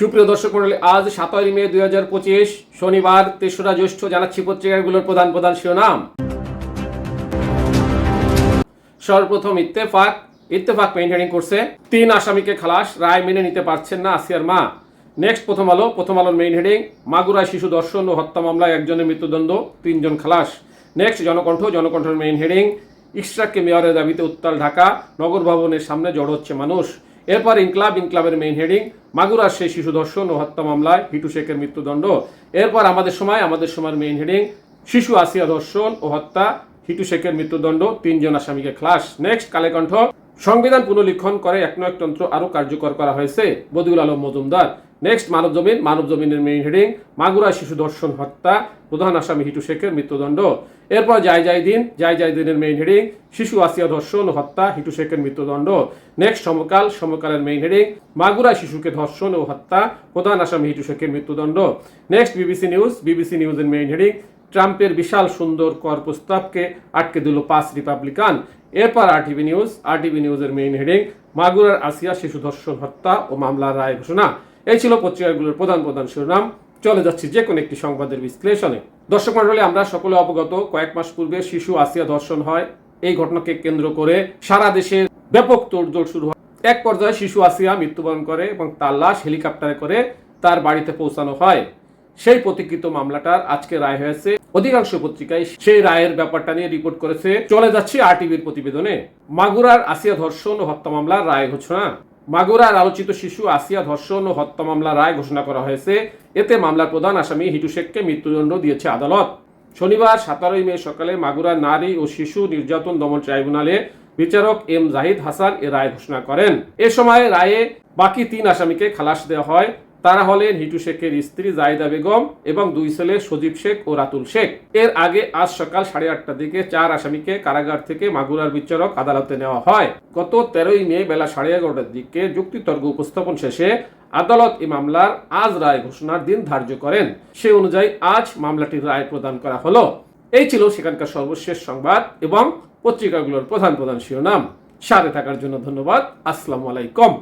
সুপ্রিয় দর্শক মন্ডলী আজ সাতই মে দুই হাজার পঁচিশ, শনিবার তেসরা জ্যৈষ্ঠ জানাচ্ছি পত্রিকাগুলোর প্রধান প্রধান শিরোনাম। সর্বপ্রথম ইত্তেফাক ইত্তেফাক মেইনটেনিং করছে তিন আসামিকে খালাস, রায় মেনে নিতে পারছেন না আসিয়ার মা। নেক্সট, প্রথম আলো, প্রথম আলোর মেইন হেডিং মাগুরায় শিশু দর্শন ও হত্যা মামলায় একজনের মৃত্যুদণ্ড, তিনজন খালাস। নেক্সট, জনকণ্ঠ, জনকণ্ঠের মেইন হেডিং ইশরাককে মেয়রের দাবিতে উত্তাল ঢাকা, নগর ভবনের সামনে জড়ো হচ্ছে মানুষ। এরপর ইনকলাব, ইনকলাবের মেইন হেডিং মাগুরার সেই শিশু দর্শন ও হত্যা মামলায় হিটু শেখের মৃত্যুদণ্ড। এরপর আমাদের সময়, আমাদের সময়ের মেইন হেডিং শিশু আসিয়া দর্শন ও হত্যা, হিটু শেখের মৃত্যুদণ্ড, তিনজন আসামিকে খ্লাস। নেক্সট কালেকণ্ঠ। সংবিধান পুনর্লিখন করে এক তন্ত্র আরও কার্যকর করা হয়েছে। বদিউল আলম মজুমদার। নেক্সট, মানব জমিন। মানব জমিনের মেইন হেডিং। মাগুরা শিশু ধর্ষণ হত্যা। প্রধান আসামি হিটু শেখের মৃত্যুদণ্ড। এরপর যাই যাই দিন। যাই যাই দিনের মেইন হেডিং। শিশু আসিয়া ধর্ষণ হত্যা, হিটু শেখের মৃত্যুদণ্ড। নেক্সট, সমকাল। সমকালের মেইন হেডিং। মাগুরা শিশুকে ধর্ষণ ও হত্যা। প্রধান আসামি হিটু শেখের মৃত্যুদণ্ড। Next, BBC news. বিবিসি নিউজের মেইন হেডিং। ট্রাম্পের বিশাল সুন্দর কর প্রস্তাবকে আটকে দিল পাঁচ রিপাবলিকান। এরপর আরটিভি নিউজ আরটিভি নিউজের মেইন হেডিং মাগুরার আসিয়া শিশু ধর্ষণ, হত্যা ও মামলার রায় ঘোষণা। এই ছিল পত্রিকাগুলোর প্রধান প্রধান শিরোনাম। চলে যাচ্ছি যে কোনো একটি সংবাদের বিশ্লেষণে। দর্শক মন্ডলী আমরা সকলে অবগত, কয়েক মাস পূর্বে শিশু আসিয়া ধর্ষণ হয়। এই ঘটনাকে কেন্দ্র করে সারা দেশে ব্যাপক তোড়জোড় শুরু হয়। এক পর্যায়ে শিশু আসিয়া মৃত্যুবরণ করে এবং তার লাশ হেলিকপ্টারে করে তার বাড়িতে পৌঁছানো হয়। সেই প্রতিকৃত মামলাটার আজকে রায় হয়েছে। অধিকাংশ পত্রিকায় সেই রায়ের ব্যাপারটা নিয়ে রিপোর্ট করেছে। চলে যাচ্ছি আরটিভির প্রতিবেদনে। মাগুরার আসিয়া ধর্ষণ ও হত্যা মামলার রায় ঘোষণা। মাগুরার আলোচিত শিশু আসিয়া ধর্ষণ ও হত্যা মামলার রায় ঘোষণা করা হয়েছে। এতে মামলার প্রধান আসামি হিটু শেখকে মৃত্যুদণ্ড দিয়েছে আদালত। শনিবার সতেরোই মে সকালে মাগুরার নারী ও শিশু নির্যাতন দমন ট্রাইব্যুনালে বিচারক এম জাহিদ হাসান এ রায় ঘোষণা করেন। এ সময় রায়ে বাকি তিন আসামিকে খালাস দেওয়া হয়। তারা হলেন হিটু শেখের স্ত্রী জাহিদা বেগম এবং দুই ছেলে সজীব শেখ ও রাতুল শেখ। এর আগে আজ সকাল সাড়ে আটটার দিকে চার আসামিকে কারাগার থেকে মাগুরার বিচারক আদালতে নেওয়া হয়। গত তেরোই মে বেলা সাড়ে এগারোটার দিকে যুক্তিতর্ক উপস্থাপন শেষে আদালত এই মামলার আজ রায় ঘোষণার দিন ধার্য করেন। সে অনুযায়ী আজ মামলাটির রায় প্রদান করা হলো। এই ছিল সেখানকার সর্বশেষ সংবাদ এবং পত্রিকাগুলোর প্রধান প্রধান শিরোনাম। সাথে থাকার জন্য ধন্যবাদ। আসসালামু আলাইকুম।